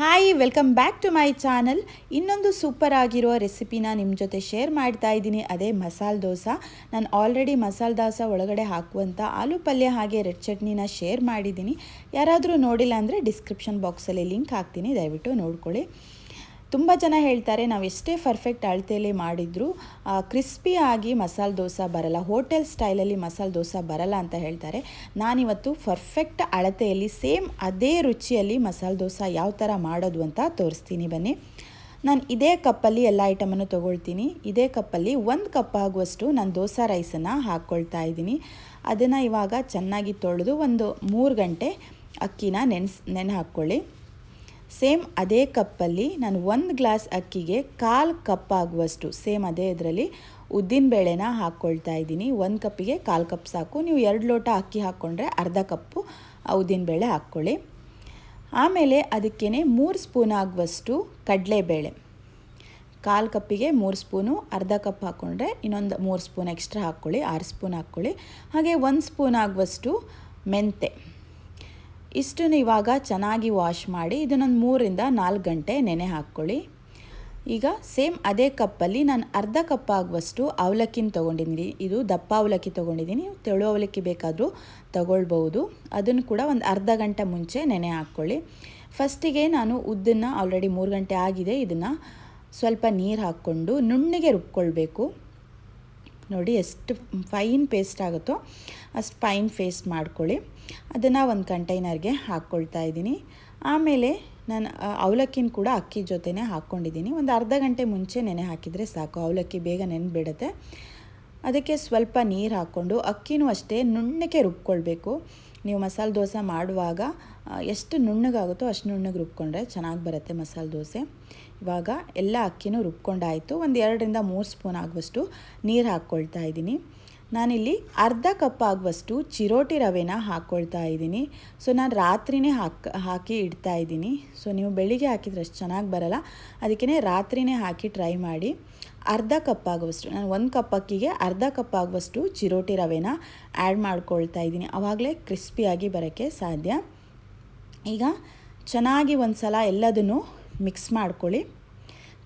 Hi welcome back to my channel ಇನ್ನೊಂದು super ಆಗಿರೋ ರೆಸಿಪಿನ ನಿಮ್ಮ ಜೊತೆ ಶೇರ್ ಮಾಡ್ತಾ ಇದ್ದೀನಿ. ಅದೇ ಮಸಾಲೆ ದೋಸೆ. ನಾನು ಆಲ್ರೆಡಿ ಮಸಾಲೆ ದೋಸೆ ಒಳಗಡೆ ಹಾಕುವಂಥ ಆಲೂ ಪಲ್ಯ ಹಾಗೆ ರೆಡ್ ಚಟ್ನಿನ ಶೇರ್ ಮಾಡಿದ್ದೀನಿ. ಯಾರಾದರೂ ನೋಡಿಲ್ಲ ಅಂದರೆ ಡಿಸ್ಕ್ರಿಪ್ಷನ್ ಬಾಕ್ಸಲ್ಲಿ ಲಿಂಕ್ ಹಾಕ್ತೀನಿ. ದಯವಿಟ್ಟು ನೋಡ್ಕೊಳ್ಳಿ. ತುಂಬ ಜನ ಹೇಳ್ತಾರೆ, ನಾವು ಎಷ್ಟೇ ಪರ್ಫೆಕ್ಟ್ ಅಳತೆಯಲ್ಲಿ ಮಾಡಿದರೂ ಕ್ರಿಸ್ಪಿಯಾಗಿ ಮಸಾಲೆ ದೋಸೆ ಬರಲ್ಲ ಹೋಟೆಲ್ ಸ್ಟೈಲಲ್ಲಿ ಮಸಾಲೆ ದೋಸೆ ಬರಲ್ಲ ಅಂತ ಹೇಳ್ತಾರೆ. ನಾನಿವತ್ತು ಪರ್ಫೆಕ್ಟ್ ಅಳತೆಯಲ್ಲಿ ಸೇಮ್ ಅದೇ ರುಚಿಯಲ್ಲಿ ಮಸಾಲೆ ದೋಸೆ ಯಾವ ಥರ ಮಾಡೋದು ಅಂತ ತೋರಿಸ್ತೀನಿ, ಬನ್ನಿ. ನಾನು ಇದೇ ಕಪ್ಪಲ್ಲಿ ಎಲ್ಲ ಐಟಮನ್ನು ತೊಗೊಳ್ತೀನಿ. ಇದೇ ಕಪ್ಪಲ್ಲಿ ಒಂದು ಕಪ್ ಆಗುವಷ್ಟು ನಾನು ದೋಸೆ ರೈಸನ್ನು ಹಾಕ್ಕೊಳ್ತಾ ಇದ್ದೀನಿ. ಅದನ್ನು ಇವಾಗ ಚೆನ್ನಾಗಿ ತೊಳೆದು ಒಂದು ಮೂರು ಗಂಟೆ ಅಕ್ಕಿನ ನೆನೆಸ್ ನೆನೆ ಹಾಕ್ಕೊಳ್ಳಿ ಸೇಮ್ ಅದೇ ಕಪ್ಪಲ್ಲಿ ನಾನು ಒಂದು ಗ್ಲಾಸ್ ಅಕ್ಕಿಗೆ ಕಾಲು ಕಪ್ ಆಗುವಷ್ಟು, ಸೇಮ್ ಅದೇ ಇದರಲ್ಲಿ ಉದ್ದಿನಬೇಳೆನ ಹಾಕ್ಕೊಳ್ತಾ ಇದ್ದೀನಿ. ಒಂದು ಕಪ್ಪಿಗೆ ಕಾಲು ಕಪ್ ಸಾಕು. ನೀವು ಎರಡು ಲೋಟ ಅಕ್ಕಿ ಹಾಕ್ಕೊಂಡ್ರೆ ಅರ್ಧ ಕಪ್ಪು ಉದ್ದಿನಬೇಳೆ ಹಾಕ್ಕೊಳ್ಳಿ. ಆಮೇಲೆ ಅದಕ್ಕೇ ಮೂರು ಸ್ಪೂನ್ ಆಗುವಷ್ಟು ಕಡಲೆಬೇಳೆ. ಕಾಲು ಕಪ್ಪಿಗೆ ಮೂರು ಸ್ಪೂನು, ಅರ್ಧ ಕಪ್ ಹಾಕ್ಕೊಂಡ್ರೆ ಇನ್ನೊಂದು ಮೂರು ಸ್ಪೂನ್ ಎಕ್ಸ್ಟ್ರಾ ಹಾಕ್ಕೊಳ್ಳಿ, ಆರು ಸ್ಪೂನ್ ಹಾಕ್ಕೊಳ್ಳಿ. ಹಾಗೆ ಒಂದು ಸ್ಪೂನ್ ಆಗುವಷ್ಟು ಮೆಂತೆ. ಇಷ್ಟನ್ನು ಇವಾಗ ಚೆನ್ನಾಗಿ ವಾಶ್ ಮಾಡಿ ಇದನ್ನೊಂದು ಮೂರಿಂದ ನಾಲ್ಕು ಗಂಟೆ ನೆನೆ ಹಾಕ್ಕೊಳ್ಳಿ. ಈಗ ಸೇಮ್ ಅದೇ ಕಪ್ಪಲ್ಲಿ ನಾನು ಅರ್ಧ ಕಪ್ ಆಗುವಷ್ಟು ಅವಲಕ್ಕಿನ ತೊಗೊಂಡಿದ್ದೀನಿ. ಇದು ದಪ್ಪ ಅವಲಕ್ಕಿ ತೊಗೊಂಡಿದ್ದೀನಿ. ತೆಳು ಅವಲಕ್ಕಿ ಬೇಕಾದರೂ ತಗೊಳ್ಬೋದು ಅದನ್ನು ಕೂಡ ಒಂದು ಅರ್ಧ ಗಂಟೆ ಮುಂಚೆ ನೆನೆ ಹಾಕ್ಕೊಳ್ಳಿ. ಫಸ್ಟಿಗೆ ನಾನು ಉದ್ದನ್ನ ಆಲ್ರೆಡಿ ಮೂರು ಗಂಟೆ ಆಗಿದೆ. ಇದನ್ನು ಸ್ವಲ್ಪ ನೀರು ಹಾಕ್ಕೊಂಡು ನುಣ್ಣಗೆ ರುಬ್ಕೊಳ್ಬೇಕು. ನೋಡಿ ಎಷ್ಟು ಫೈನ್ ಪೇಸ್ಟ್ ಆಗುತ್ತೋ ಅಷ್ಟು ಫೈನ್ ಪೇಸ್ಟ್ ಮಾಡ್ಕೊಳ್ಳಿ. ಅದನ್ನು ಒಂದು ಕಂಟೈನರ್ಗೆ ಹಾಕ್ಕೊಳ್ತಾ ಇದ್ದೀನಿ. ಆಮೇಲೆ ನಾನು ಅವಲಕ್ಕಿನ ಕೂಡ ಅಕ್ಕಿ ಜೊತೆನೇ ಹಾಕ್ಕೊಂಡಿದ್ದೀನಿ ಒಂದು ಅರ್ಧ ಗಂಟೆ ಮುಂಚೆ ನೆನೆ ಹಾಕಿದರೆ ಸಾಕು. ಅವಲಕ್ಕಿ ಬೇಗ ನೆನೆಬಿಡುತ್ತೆ. ಅದಕ್ಕೆ ಸ್ವಲ್ಪ ನೀರು ಹಾಕ್ಕೊಂಡು, ಅಕ್ಕಿನೂ ಅಷ್ಟೇ ನುಣ್ಣಕ್ಕೆ ರುಬ್ಕೊಳ್ಬೇಕು. ನೀವು ಮಸಾಲೆ ದೋಸೆ ಮಾಡುವಾಗ ಎಷ್ಟು ನುಣ್ಣಗಾಗುತ್ತೋ ಅಷ್ಟು ನುಣ್ಣಗೆ ರುಬ್ಕೊಂಡ್ರೆ ಚೆನ್ನಾಗಿ ಬರುತ್ತೆ ಮಸಾಲೆ ದೋಸೆ. ಇವಾಗ ಎಲ್ಲ ಅಕ್ಕಿನೂ ರುಬ್ಕೊಂಡಾಯಿತು. ಒಂದು ಎರಡರಿಂದ ಮೂರು ಸ್ಪೂನ್ ಆಗುವಷ್ಟು ನೀರು ಹಾಕ್ಕೊಳ್ತಾ ಇದ್ದೀನಿ. ನಾನಿಲ್ಲಿ ಅರ್ಧ ಕಪ್ ಆಗುವಷ್ಟು ಚಿರೋಟಿ ರವೆನ ಹಾಕ್ಕೊಳ್ತಾ ಇದ್ದೀನಿ. ಸೊ, ನಾನು ರಾತ್ರಿನೇ ಹಾಕಿ ಹಾಕಿ ಇಡ್ತಾ ಇದ್ದೀನಿ. ಸೊ, ನೀವು ಬೆಳಿಗ್ಗೆ ಹಾಕಿದ್ರೆ ಅಷ್ಟು ಚೆನ್ನಾಗಿ ಬರಲ್ಲ. ಅದಕ್ಕೇ ರಾತ್ರಿನೇ ಹಾಕಿ ಟ್ರೈ ಮಾಡಿ. ಅರ್ಧ ಕಪ್ ಆಗುವಷ್ಟು, ನಾನು ಒಂದು ಕಪ್ ಅಕ್ಕಿಗೆ ಅರ್ಧ ಕಪ್ ಆಗುವಷ್ಟು ಚಿರೋಟಿ ರವೆನ ಆ್ಯಡ್ ಮಾಡ್ಕೊಳ್ತಾ ಇದ್ದೀನಿ. ಆವಾಗಲೇ ಕ್ರಿಸ್ಪಿಯಾಗಿ ಬರೋಕ್ಕೆ ಸಾಧ್ಯ. ಈಗ ಚೆನ್ನಾಗಿ ಒಂದು ಸಲ ಎಲ್ಲದನ್ನು ಮಿಕ್ಸ್ ಮಾಡ್ಕೊಳ್ಳಿ.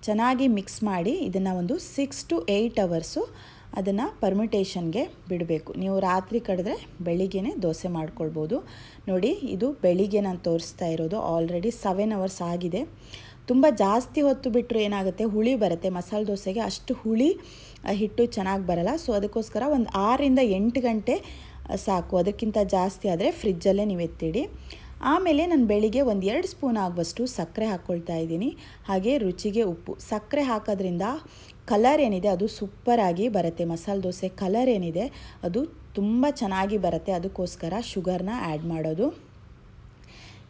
ಚೆನ್ನಾಗಿ ಮಿಕ್ಸ್ ಮಾಡಿ ಇದನ್ನು ಒಂದು ಸಿಕ್ಸ್ ಟು ಏಯ್ಟ್ ಅವರ್ಸು ಅದನ್ನು ಪರ್ಮಿಟೇಷನ್ಗೆ ಬಿಡಬೇಕು. ನೀವು ರಾತ್ರಿ ಕಡಿದ್ರೆ ಬೆಳಿಗ್ಗೆನೇ ದೋಸೆ ಮಾಡ್ಕೊಳ್ಬೋದು. ನೋಡಿ, ಇದು ಬೆಳಿಗ್ಗೆ ನಾನು ತೋರಿಸ್ತಾ ಇರೋದು. ಆಲ್ರೆಡಿ ಸೆವೆನ್ ಅವರ್ಸ್ ಆಗಿದೆ. ತುಂಬ ಜಾಸ್ತಿ ಹೊತ್ತು ಬಿಟ್ಟರು ಏನಾಗುತ್ತೆ? ಹುಳಿ ಬರುತ್ತೆ. ಮಸಾಲೆ ದೋಸೆಗೆ ಅಷ್ಟು ಹುಳಿ ಹಿಟ್ಟು ಚೆನ್ನಾಗಿ ಬರಲ್ಲ. ಸೊ ಅದಕ್ಕೋಸ್ಕರ ಒಂದು ಆರರಿಂದ ಎಂಟು ಗಂಟೆ ಸಾಕು. ಅದಕ್ಕಿಂತ ಜಾಸ್ತಿ ಆದರೆ ಫ್ರಿಜ್ಜಲ್ಲೇ ನೀವು ಎತ್ತಿಡಿ. ಆಮೇಲೆ ನಾನು ಬೆಳಿಗ್ಗೆ ಒಂದು ಎರಡು ಸ್ಪೂನ್ ಆಗುವಷ್ಟು ಸಕ್ಕರೆ ಹಾಕ್ಕೊಳ್ತಾ ಇದ್ದೀನಿ. ಹಾಗೆ ರುಚಿಗೆ ಉಪ್ಪು. ಸಕ್ಕರೆ ಹಾಕೋದ್ರಿಂದ ಕಲರ್ ಏನಿದೆ ಅದು ಸೂಪರಾಗಿ ಬರುತ್ತೆ. ಮಸಾಲೆ ದೋಸೆ ಕಲರ್ ಏನಿದೆ ಅದು ತುಂಬ ಚೆನ್ನಾಗಿ ಬರುತ್ತೆ. ಅದಕ್ಕೋಸ್ಕರ ಶುಗರ್ನ ಆ್ಯಡ್ ಮಾಡೋದು.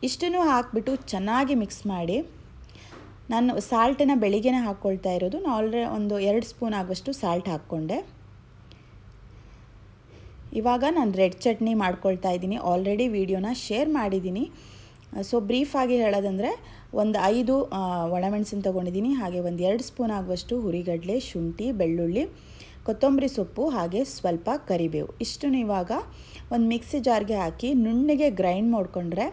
ಇಷ್ಟನ್ನು ಹಾಕಿಬಿಟ್ಟು ಚೆನ್ನಾಗಿ ಮಿಕ್ಸ್ ಮಾಡಿ ನಾನು ಸಾಲ್ಟನ್ನು ಬೆಳಿಗ್ಗೆನೇ ಹಾಕ್ಕೊಳ್ತಾ ಇರೋದು. ನಾನು ಆಲ್ರೆ ಒಂದು ಎರಡು ಸ್ಪೂನ್ ಆಗುವಷ್ಟು ಸಾಲ್ಟ್ ಹಾಕ್ಕೊಂಡೆ. ಇವಾಗ ನಾನು ರೆಡ್ ಚಟ್ನಿ ಮಾಡ್ಕೊಳ್ತಾ ಇದ್ದೀನಿ. ಆಲ್ರೆಡಿ ವೀಡಿಯೋನ ಶೇರ್ ಮಾಡಿದ್ದೀನಿ. ಸೊ ಬ್ರೀಫಾಗಿ ಹೇಳೋದಂದರೆ, ಒಂದು ಐದು ಒಣಮೆಣಸಿನ ತೊಗೊಂಡಿದ್ದೀನಿ. ಹಾಗೆ ಒಂದು ಎರಡು ಸ್ಪೂನ್ ಆಗುವಷ್ಟು ಹುರಿಗಡಲೆ, ಶುಂಠಿ, ಬೆಳ್ಳುಳ್ಳಿ, ಕೊತ್ತಂಬರಿ ಸೊಪ್ಪು, ಹಾಗೆ ಸ್ವಲ್ಪ ಕರಿಬೇವು. ಇಷ್ಟನ್ನು ಇವಾಗ ಒಂದು ಮಿಕ್ಸಿ ಜಾರ್ಗೆ ಹಾಕಿ, ನುಣ್ಣಗೆ ಗ್ರೈಂಡ್ ಮಾಡಿಕೊಂಡ್ರೆ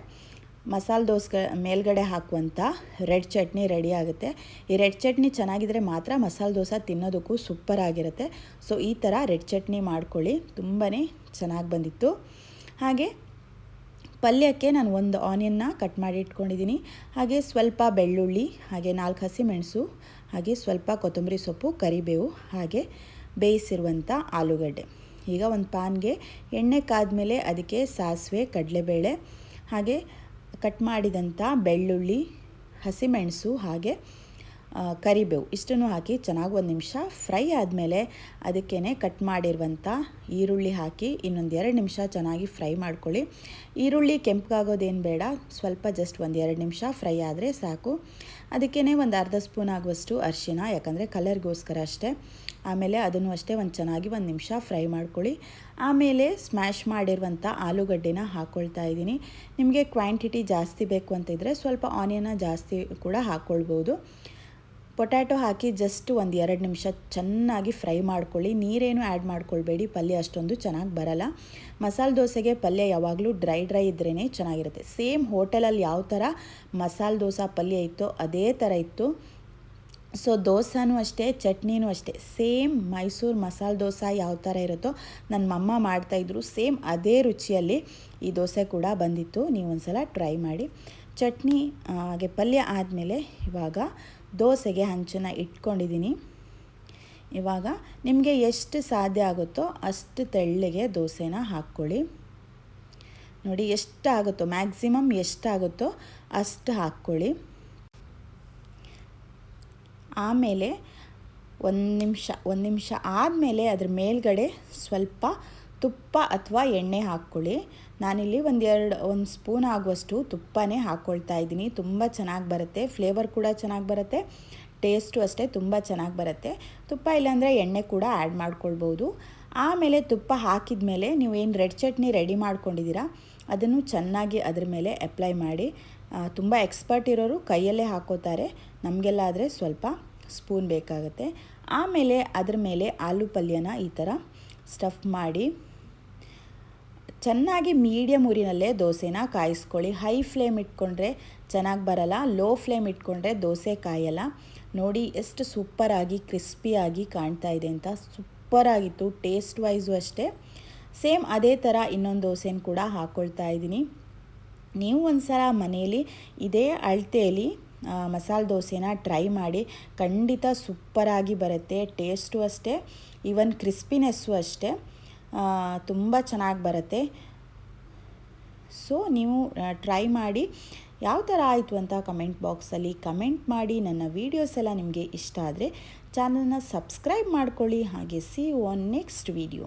ಮಸಾಲೆ ದೋಸೆ ಮೇಲ್ಗಡೆ ಹಾಕುವಂಥ ರೆಡ್ ಚಟ್ನಿ ರೆಡಿ ಆಗುತ್ತೆ. ಈ ರೆಡ್ ಚಟ್ನಿ ಚೆನ್ನಾಗಿದ್ದರೆ ಮಾತ್ರ ಮಸಾಲೆ ದೋಸೆ ತಿನ್ನೋದಕ್ಕೂ ಸೂಪರ್ ಆಗಿರುತ್ತೆ. ಸೊ, ಈ ಥರ ರೆಡ್ ಚಟ್ನಿ ಮಾಡ್ಕೊಳ್ಳಿ. ತುಂಬಾ ಚೆನ್ನಾಗಿ ಬಂದಿತ್ತು. ಹಾಗೆ ಪಲ್ಯಕ್ಕೆ ನಾನು ಒಂದು ಆನಿಯನ್ನ ಕಟ್ ಮಾಡಿ ಇಟ್ಕೊಂಡಿದ್ದೀನಿ. ಹಾಗೆ ಸ್ವಲ್ಪ ಬೆಳ್ಳುಳ್ಳಿ, ಹಾಗೆ ನಾಲ್ಕು ಹಸಿಮೆಣಸು, ಹಾಗೆ ಸ್ವಲ್ಪ ಕೊತ್ತಂಬರಿ ಸೊಪ್ಪು, ಕರಿಬೇವು, ಹಾಗೆ ಬೇಯಿಸಿರುವಂಥ ಆಲೂಗಡ್ಡೆ. ಈಗ ಒಂದು ಪಾನ್ಗೆ ಎಣ್ಣೆ ಕಾದ ಮೇಲೆ ಅದಕ್ಕೆ ಸಾಸಿವೆ, ಕಡಲೆಬೇಳೆ, ಹಾಗೆ ಕಟ್ ಮಾಡಿದಂಥ ಬೆಳ್ಳುಳ್ಳಿ ಹಸಿಮೆಣಸು ಹಾಗೆ ಕರಿಬೇವು. ಇಷ್ಟನ್ನು ಹಾಕಿ ಚೆನ್ನಾಗಿ ಒಂದು ನಿಮಿಷ ಫ್ರೈ ಆದಮೇಲೆ ಅದಕ್ಕೇ ಕಟ್ ಮಾಡಿರುವಂಥ ಈರುಳ್ಳಿ ಹಾಕಿ ಇನ್ನೊಂದು ಎರಡು ನಿಮಿಷ ಚೆನ್ನಾಗಿ ಫ್ರೈ ಮಾಡ್ಕೊಳ್ಳಿ. ಈರುಳ್ಳಿ ಕೆಂಪಗಾಗೋದೇನು ಬೇಡ, ಸ್ವಲ್ಪ ಜಸ್ಟ್ ಒಂದು ಎರಡು ನಿಮಿಷ ಫ್ರೈ ಆದರೆ ಸಾಕು. ಅದಕ್ಕೇ ಒಂದು ಅರ್ಧ ಸ್ಪೂನ್ ಆಗುವಷ್ಟು ಅರಿಶಿನ, ಯಾಕಂದರೆ ಕಲರ್ಗೋಸ್ಕರ ಅಷ್ಟೇ. ಆಮೇಲೆ ಅದನ್ನು ಅಷ್ಟೇ ಒಂದು ಚೆನ್ನಾಗಿ ಒಂದು ನಿಮಿಷ ಫ್ರೈ ಮಾಡ್ಕೊಳ್ಳಿ. ಆಮೇಲೆ ಸ್ಮ್ಯಾಶ್ ಮಾಡಿರುವಂಥ ಆಲೂಗಡ್ಡೆನ ಹಾಕ್ಕೊಳ್ತಾ ಇದ್ದೀನಿ. ನಿಮಗೆ ಕ್ವಾಂಟಿಟಿ ಜಾಸ್ತಿ ಬೇಕು ಅಂತಿದ್ರೆ ಸ್ವಲ್ಪ ಆನಿಯನ್ನ ಜಾಸ್ತಿ ಕೂಡ ಹಾಕ್ಕೊಳ್ಬೋದು ಪೊಟ್ಯಾಟೊ ಹಾಕಿ ಜಸ್ಟ್ ಒಂದು ಎರಡು ನಿಮಿಷ ಚೆನ್ನಾಗಿ ಫ್ರೈ ಮಾಡ್ಕೊಳ್ಳಿ. ನೀರೇನು ಆ್ಯಡ್ ಮಾಡ್ಕೊಳ್ಬೇಡಿ. ಪಲ್ಯ ಅಷ್ಟೊಂದು ಚೆನ್ನಾಗಿ ಬರಲ್ಲ. ಮಸಾಲೆ ದೋಸೆಗೆ ಪಲ್ಯ ಯಾವಾಗಲೂ ಡ್ರೈ ಡ್ರೈ ಇದ್ರೇ ಚೆನ್ನಾಗಿರುತ್ತೆ. ಸೇಮ್ ಹೋಟೆಲಲ್ಲಿ ಯಾವ ಥರ ಮಸಾಲೆ ದೋಸೆ, ಪಲ್ಯ ಇತ್ತೋ ಅದೇ ಥರ ಇತ್ತು. ಸೊ ದೋಸೆನೂ ಅಷ್ಟೇ, ಚಟ್ನಿನೂ ಅಷ್ಟೇ. ಸೇಮ್ ಮೈಸೂರು ಮಸಾಲೆ ದೋಸೆ ಯಾವ ಥರ ಇರುತ್ತೋ ನನ್ನ ಮಮ್ಮ ಮಾಡ್ತಾಯಿದ್ರು ಸೇಮ್ ಅದೇ ರುಚಿಯಲ್ಲಿ ಈ ದೋಸೆ ಕೂಡ ಬಂದಿತ್ತು. ನೀವು ಒಂದ್ಸಲ ಟ್ರೈ ಮಾಡಿ. ಚಟ್ನಿ ಹಾಗೆ ಪಲ್ಯ ಆದಮೇಲೆ ಇವಾಗ ದೋಸೆಗೆ ಹಂಚನ್ನು ಇಟ್ಕೊಂಡಿದ್ದೀನಿ. ಇವಾಗ ನಿಮಗೆ ಎಷ್ಟು ಸಾಧ್ಯ ಆಗುತ್ತೋ ಅಷ್ಟು ತೆಳ್ಳಗೆ ದೋಸೆನ ಹಾಕ್ಕೊಳ್ಳಿ. ನೋಡಿ ಎಷ್ಟಾಗುತ್ತೋ, ಮ್ಯಾಕ್ಸಿಮಮ್ ಎಷ್ಟಾಗುತ್ತೋ ಅಷ್ಟು ಹಾಕ್ಕೊಳ್ಳಿ. ಆಮೇಲೆ ಒಂದು ನಿಮಿಷ ಒಂದು ನಿಮಿಷ ಆದಮೇಲೆ ಅದ್ರ ಮೇಲ್ಗಡೆ ಸ್ವಲ್ಪ ತುಪ್ಪ ಅಥವಾ ಎಣ್ಣೆ ಹಾಕ್ಕೊಳ್ಳಿ. ನಾನಿಲ್ಲಿ ಒಂದು ಎರಡು, ಒಂದು ಸ್ಪೂನ್ ಆಗುವಷ್ಟು ತುಪ್ಪನೇ ಹಾಕ್ಕೊಳ್ತಾ ಇದ್ದೀನಿ. ತುಂಬ ಚೆನ್ನಾಗಿ ಬರುತ್ತೆ. ಫ್ಲೇವರ್ ಕೂಡ ಚೆನ್ನಾಗಿ ಬರುತ್ತೆ. ಟೇಸ್ಟು ಅಷ್ಟೇ ತುಂಬ ಚೆನ್ನಾಗಿ ಬರುತ್ತೆ. ತುಪ್ಪ ಇಲ್ಲಾಂದರೆ ಎಣ್ಣೆ ಕೂಡ ಆ್ಯಡ್ ಮಾಡ್ಕೊಳ್ಬೋದು. ಆಮೇಲೆ ತುಪ್ಪ ಹಾಕಿದ ಮೇಲೆ ನೀವು ಏನು ರೆಡ್ ಚಟ್ನಿ ರೆಡಿ ಮಾಡ್ಕೊಂಡಿದ್ದೀರಾ, ಅದನ್ನು ಚೆನ್ನಾಗಿ ಅದ್ರ ಮೇಲೆ ಅಪ್ಲೈ ಮಾಡಿ. ತುಂಬ ಎಕ್ಸ್ಪರ್ಟ್ ಇರೋರು ಕೈಯಲ್ಲೇ ಹಾಕೋತಾರೆ. ನಮಗೆಲ್ಲ ಆದರೆ ಸ್ವಲ್ಪ ಸ್ಪೂನ್ ಬೇಕಾಗುತ್ತೆ. ಆಮೇಲೆ ಅದ್ರ ಮೇಲೆ ಆಲೂ ಪಲ್ಯನ ಈ ಥರ ಸ್ಟಫ್ ಮಾಡಿ ಚೆನ್ನಾಗಿ ಮೀಡಿಯಮ್ ಊರಿನಲ್ಲೇ ದೋಸೆನ ಕಾಯಿಸ್ಕೊಳ್ಳಿ. ಹೈ ಫ್ಲೇಮ್ ಇಟ್ಕೊಂಡ್ರೆ ಚೆನ್ನಾಗಿ ಬರಲ್ಲ. ಲೋ ಫ್ಲೇಮ್ ಇಟ್ಕೊಂಡ್ರೆ ದೋಸೆ ಕಾಯಲ್ಲ. ನೋಡಿ ಎಷ್ಟು ಸೂಪರಾಗಿ, ಕ್ರಿಸ್ಪಿಯಾಗಿ ಕಾಣ್ತಾ ಇದೆ ಅಂತ. ಸೂಪರಾಗಿತ್ತು ಟೇಸ್ಟ್ ವೈಸು ಅಷ್ಟೇ. ಸೇಮ್ ಅದೇ ಥರ ಇನ್ನೊಂದು ದೋಸೆನ ಕೂಡ ಹಾಕ್ಕೊಳ್ತಾ ಇದ್ದೀನಿ. ನೀವು ಒಂದು ಸಲ ಮನೆಯಲ್ಲಿ ಇದೇ ಅಳತೆಯಲ್ಲಿ ಮಸಾಲೆ ದೋಸೆನ ಟ್ರೈ ಮಾಡಿ ಖಂಡಿತ ಸೂಪರಾಗಿ ಬರುತ್ತೆ ಟೇಸ್ಟು ಅಷ್ಟೇ ಈವನ್ ಕ್ರಿಸ್ಪಿನೆಸ್ಸು ಅಷ್ಟೇ. ತುಂಬ ಚೆನ್ನಾಗಿ ಬರುತ್ತೆ. ಸೊ ನೀವು ಟ್ರೈ ಮಾಡಿ. ಯಾವ ಥರ ಆಯಿತು ಅಂತ ಕಮೆಂಟ್ ಬಾಕ್ಸಲ್ಲಿ ಕಮೆಂಟ್ ಮಾಡಿ. ನನ್ನ ವೀಡಿಯೋಸ್ ಎಲ್ಲ ನಿಮಗೆ ಇಷ್ಟ ಆದರೆ ಚಾನಲ್ನ ಸಬ್ಸ್ಕ್ರೈಬ್ ಮಾಡ್ಕೊಳ್ಳಿ. ಹಾಗೆ ಸಿ ಒನ್ ನೆಕ್ಸ್ಟ್ ವೀಡಿಯೋ